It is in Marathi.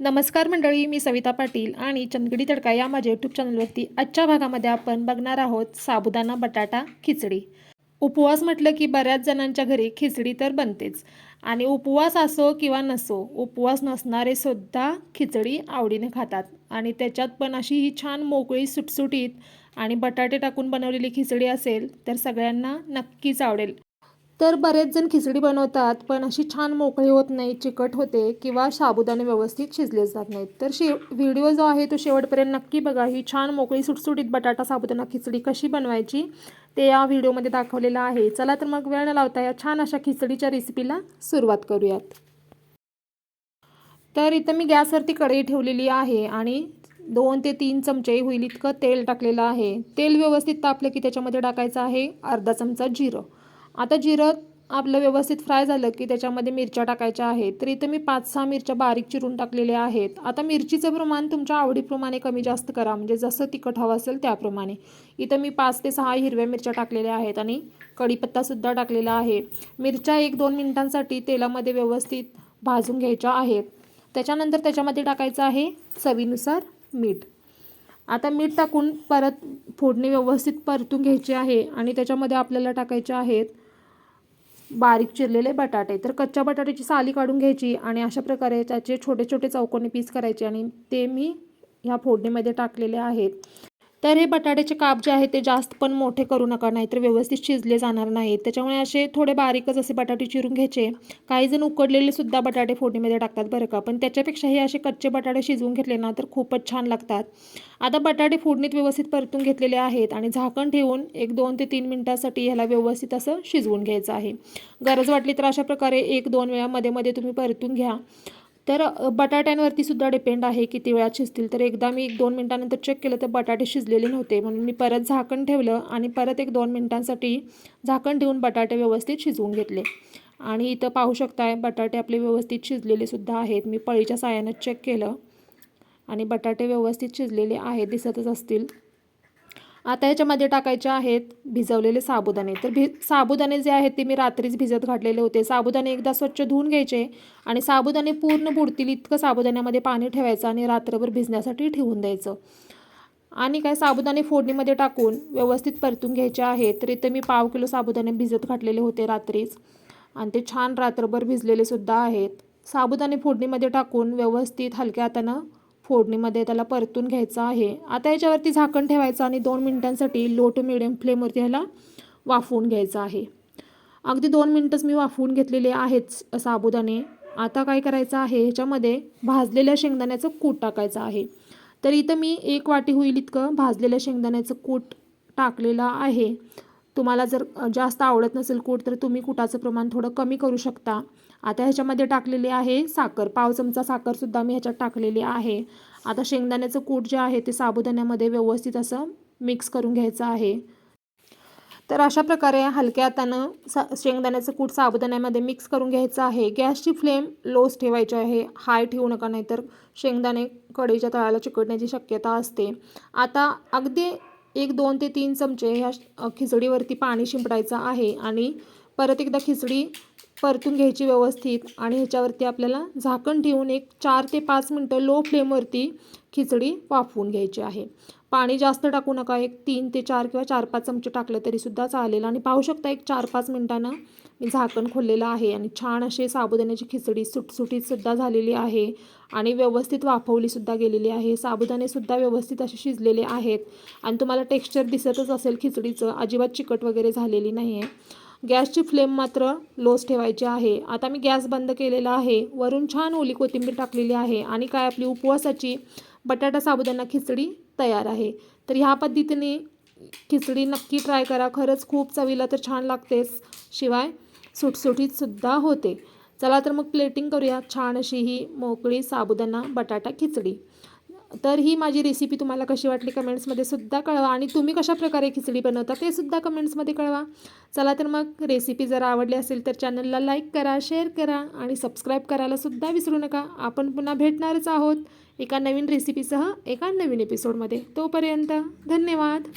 नमस्कार मंडळी मी सविता पाटील आणि चंदगडी तडका या माझ्या यूट्यूब चॅनलवरती आजच्या भागामध्ये आपण बघणार आहोत साबुदाणा बटाटा खिचडी. उपवास म्हटलं की बऱ्याच जणांच्या घरी खिचडी तर बनतेच. आणि उपवास असो किंवा नसो उपवास नसणारे सुद्धा खिचडी आवडीने खातात. आणि त्याच्यात पण अशी ही छान मोकळी सुटसुटीत आणि बटाटे टाकून बनवलेली खिचडी असेल तर सगळ्यांना नक्कीच आवडेल. तर बरेच जण खिचडी बनवतात पण अशी छान मोकळी होत नाही चिकट होते किंवा साबुदाणे व्यवस्थित शिजले जात नाहीत. तर शे व्हिडिओ जो आहे तो शेवटपर्यंत नक्की बघा. ही छान मोकळी सुटसुटीत बटाटा साबुदाणा खिचडी कशी बनवायची ते या व्हिडिओमध्ये दाखवलेलं आहे. चला तर मग वेळ न लावता या छान अशा खिचडीच्या रेसिपीला सुरुवात करूयात. तर इथं मी गॅसवरती कढई ठेवलेली आहे आणि दोन ते तीन चमचे होईल इतकं तेल टाकलेलं आहे. तेल व्यवस्थित तापलं की त्याच्यामध्ये टाकायचं आहे अर्धा चमचा जिरं. आता जिरं आपलं व्यवस्थित फ्राय झालं की त्याच्यामध्ये मिरच्या टाकायच्या आहेत. तर इथं मी पाच सहा मिरच्या बारीक चिरून टाकलेल्या आहेत. आता मिरचीचं प्रमाण तुमच्या आवडीप्रमाणे कमी जास्त करा. म्हणजे जसं तिखट हवं असेल त्याप्रमाणे. इथं मी पाच ते सहा हिरव्या मिरच्या टाकलेल्या आहेत आणि कढीपत्तासुद्धा टाकलेला आहे. मिरच्या एक दोन मिनिटांसाठी तेलामध्ये व्यवस्थित भाजून घ्यायच्या आहेत. त्याच्यानंतर त्याच्यामध्ये टाकायचं आहे चवीनुसार मीठ. आता मीठ टाकून परत फोडणी व्यवस्थित परतून घ्यायची आहे आणि त्याच्यामध्ये आपल्याला टाकायचे आहेत बारीक चिरलेले बटाटे. तर कच्च्या बटाट्याची साली काढून घ्यायची आणि अशा प्रकारे त्याचे छोटे छोटे चौकोनी पीस करायचे आणि ते मी ह्या फोडणीमध्ये टाकलेले आहेत. तर हे बटाट्याचे काप जे आहे ते जास्त पण मोठे करू नका नाहीतर व्यवस्थित शिजले जाणार नाहीत. त्याच्यामुळे असे थोडे बारीकच असे बटाटे चिरून घ्यायचे. काही जण उकडलेले सुद्धा बटाटे फोडणीमध्ये टाकतात बरं का. पण त्याच्यापेक्षा हे असे कच्चे बटाटे शिजवून घेतले ना तर खूपच छान लागतात. आता बटाटे फोडणीत व्यवस्थित परतून घेतलेले आहेत आणि झाकण ठेवून एक दोन ते तीन मिनटासाठी ह्याला व्यवस्थित असं शिजवून घ्यायचं आहे. गरज वाटली तर अशा प्रकारे एक दोन वेळा मध्ये मध्ये तुम्ही परतून घ्या. तर बटाट्यांवरती सुद्धा डिपेंड आहे किती वेळात शिजतील. तर एकदा मी एक दोन मिनटानंतर चेक केलं तर बटाटे शिजलेले नव्हते. म्हणून मी परत झाकण ठेवलं आणि परत एक दोन मिनटांसाठी झाकण ठेवून बटाटे व्यवस्थित शिजवून घेतले. आणि इथं पाहू शकताय बटाटे आपले व्यवस्थित शिजलेले सुद्धा आहेत. मी पळीच्या साह्यानं चेक केलं आणि बटाटे व्यवस्थित शिजलेले आहेत दिसतच असतील. आता ह्याच्यामध्ये टाकायचे आहेत भिजवलेले साबुदाणे. तर भि साबुदाणे जे आहेत ते मी रात्रीच भिजत घातलेले होते. साबुदाणे एकदा स्वच्छ धुवून घ्यायचे आणि साबुदाणे पूर्ण बुडतील इतकं साबुदाण्यामध्ये पाणी ठेवायचं आणि रात्रभर भिजण्यासाठी ठेवून द्यायचं. आणि काय साबुदाणे फोडणीमध्ये टाकून व्यवस्थित परतून घ्यायचे आहेत. तर इथं मी पाव किलो साबुदाणे भिजत घातलेले होते रात्रीच. आणि ते छान रात्रभर भिजलेले सुद्धा आहेत. साबुदाणे फोडणीमध्ये टाकून व्यवस्थित हलक्या हातानं फोडणीमध्ये त्याला परतून घ्यायचं आहे. आता याच्यावरती झाकण ठेवायचं आणि दोन मिनटांसाठी लो टू मिडियम फ्लेमवरती ह्याला वाफवून घ्यायचं आहे. अगदी दोन मिनटंच मी वाफवून घेतलेले आहेच साबुदाणे. आता काय करायचं आहे? ह्याच्यामध्ये भाजलेल्या शेंगदाण्याचं कूट टाकायचं आहे. तर इथं मी एक वाटी होईल इतकं भाजलेल्या शेंगदाण्याचं कूट टाकलेलं आहे. तुम्हाला जर जास्त आवडत नसेल कूट तर तुम्ही कुटाचं प्रमाण थोडं कमी करू शकता. आता ह्याच्यामध्ये टाकलेली आहे साखर. पाव चमचा साखरसुद्धा मी ह्याच्यात टाकलेली आहे. आता शेंगदाण्याचं कूट जे आहे ते साबुदाण्यामध्ये व्यवस्थित असं मिक्स करून घ्यायचं आहे. तर अशा प्रकारे हलक्या हातानं सा शेंगदाण्याचं कूट साबुदाण्यामध्ये मिक्स करून घ्यायचं आहे. गॅसची फ्लेम लोच ठेवायची आहे. हाय ठेवू नका नाहीतर शेंगदाणे कढईच्या तळाला चिकटण्याची शक्यता असते. आता अगदी एक दोन ते तीन चमचे ह्या खिचडीवरती पाणी शिंपडायचं आहे आणि परत एकदा खिचडी परतून घ्यायची व्यवस्थित आणि ह्याच्यावरती आपल्याला झाकण ठेवून एक चार ते पाच मिनटं लो फ्लेमवरती खिचडी वाफवून घ्यायची आहे. पाणी जास्त टाकू नका एक तीन ते चार किंवा चार पाच चमचे टाकलं तरीसुद्धा चालेल. आणि पाहू शकता एक चार पाच मिनटानं मी झाकण खोललेलं आहे आणि छान असे साबुदाण्याची खिचडी सुटसुटीतसुद्धा झालेली आहे आणि व्यवस्थित वाफवलीसुद्धा गेलेली आहे. साबुदाणेसुद्धा व्यवस्थित असे शिजलेले आहेत आणि तुम्हाला टेक्स्चर दिसतच असेल खिचडीचं. अजिबात चिकट वगैरे झालेली नाही आहे गॅसची फ्लेम मात्र लोच ठेवायची आहे. आता मी गॅस बंद केलेला आहे. वरून छान ओली कोथिंबीर टाकलेली आहे आणि काय आपली उपवासाची बटाटा साबुदाणा खिचडी तयार आहे. तर ह्या पद्धतीने खिचडी नक्की ट्राय करा. खरंच खूप चवीला तर छान लागतेच. शिवाय सुटसुटीतसुद्धा होते. चला तर मग प्लेटिंग करूया. छान अशी ही मोकळी साबुदाणा बटाटा खिचडी. तर ही माझी रेसिपी तुम्हाला कशी वाटली कमेंट्समध्ये सुद्धा कळवा. आणि तुम्ही कशा प्रकारे खिचडी बनवता ते सुद्धा कमेंट्समध्ये कळवा. चला तर मग रेसिपी जर आवडली असेल तर चॅनलला लाईक करा शेअर करा आणि सबस्क्राईब करायला सुद्धा विसरू नका. आपण पुन्हा भेटणारच आहोत एका नवीन रेसिपीसह एका नवीन एपिसोडमध्ये तोपर्यंत धन्यवाद.